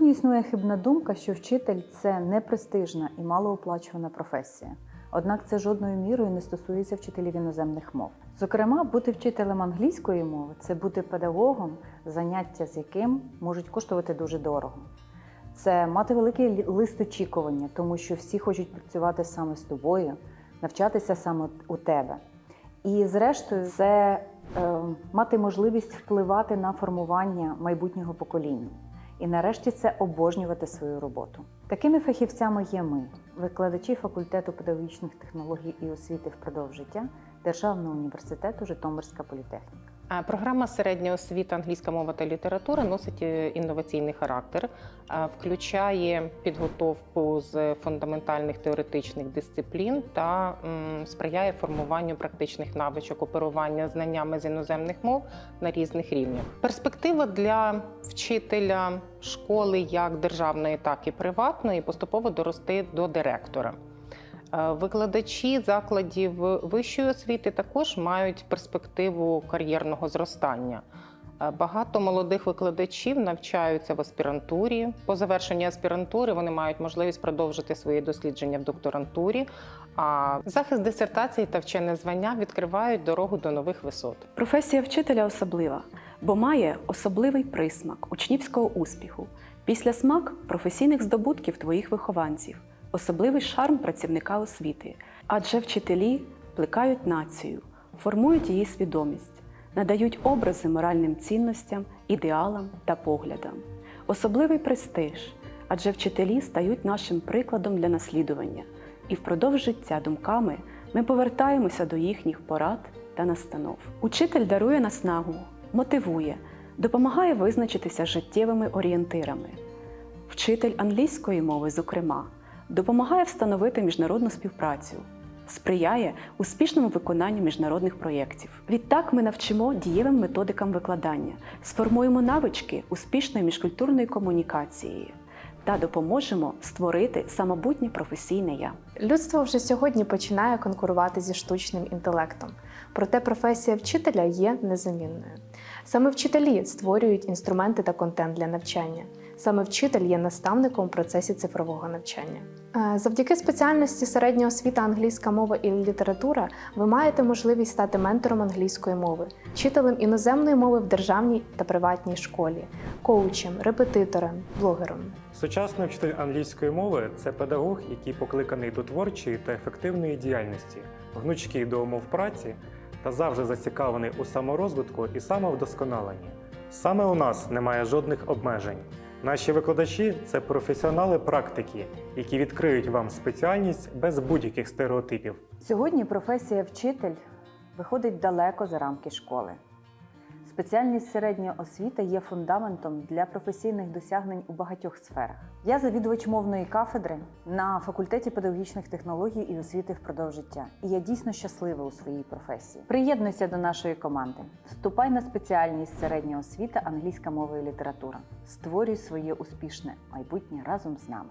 існує хибна думка, що вчитель це непрестижна і малооплачувана професія. Однак це жодною мірою не стосується вчителів іноземних мов. Зокрема, бути вчителем англійської мови це бути педагогом, заняття з яким можуть коштувати дуже дорого. Це мати великий лист очікування, тому що всі хочуть працювати саме з тобою, навчатися саме у тебе. І зрештою, це е, мати можливість впливати на формування майбутнього покоління. І нарешті це обожнювати свою роботу. Такими фахівцями є ми, викладачі факультету педагогічних технологій і освіти впродовж життя Державного університету Житомирська політехніка. Програма середня освіта англійська мова та література носить е, інноваційний характер, включає підготовку з фундаментальних теоретичних дисциплін та сприяє формуванню практичних навичок оперування знаннями з іноземних мов на різних рівнях. Перспектива для вчителя школи як державної, так і приватної поступово дорости до директора. Е, Викладачі закладів вищої освіти також мають перспективу кар'єрного зростання. Е, Багато молодих викладачів навчаються в аспірантурі. По завершенні аспірантури вони мають можливість продовжити свої дослідження в докторантурі. А захист дисертації та вчене звання відкривають дорогу до нових висот. Професія вчителя особлива, бо має особливий присмак учнівського успіху, після смак професійних здобутків твоїх вихованців, особливий шарм працівника освіти. Адже вчителі плекають націю, формують її свідомість, надають образи моральним цінностям, ідеалам та поглядам. Особливий престиж, адже вчителі стають нашим прикладом для наслідування, і впродовж життя думками ми повертаємося до їхніх порад та настанов. Учитель дарує наснагу, мотивує, допомагає визначитися життєвими орієнтирами. Вчитель англійської мови, зокрема, допомагає встановити міжнародну співпрацю, сприяє успішному виконанню міжнародних проєктів. Відтак ми навчимо дієвим методикам викладання, сформуємо навички успішної міжкультурної комунікації та допоможемо створити самобутнє професійне я. Людство вже сьогодні починає конкурувати зі штучним інтелектом, проте професія вчителя є незамінною. Саме вчителі створюють інструменти та контент для навчання. Саме вчитель є наставником у процесі цифрового навчання. Е, Завдяки спеціальності середня освіта англійська мова і література ви маєте можливість стати ментором англійської мови, вчителем іноземної мови в державній та приватній школі, коучем, репетитором, блогером. Сучасний вчитель англійської мови це педагог, який покликаний до творчої та ефективної діяльності, гнучкий до умов праці та завжди зацікавлений у саморозвитку і самовдосконаленні. Саме у нас немає жодних обмежень. Наші викладачі це професіонали практики, які відкриють вам спеціальність без будь-яких стереотипів. Сьогодні професія вчитель виходить далеко за рамки школи. Спеціальність середня освіта є фундаментом для професійних досягнень у багатьох сферах. Я завідувач мовної кафедри на факультеті педагогічних технологій і освіти впродовж життя. І я дійсно щаслива у своїй професії. Приєднуйся до нашої команди. Вступай на спеціальність середня освіта, англійська мова і література. Створюй своє успішне майбутнє разом з нами.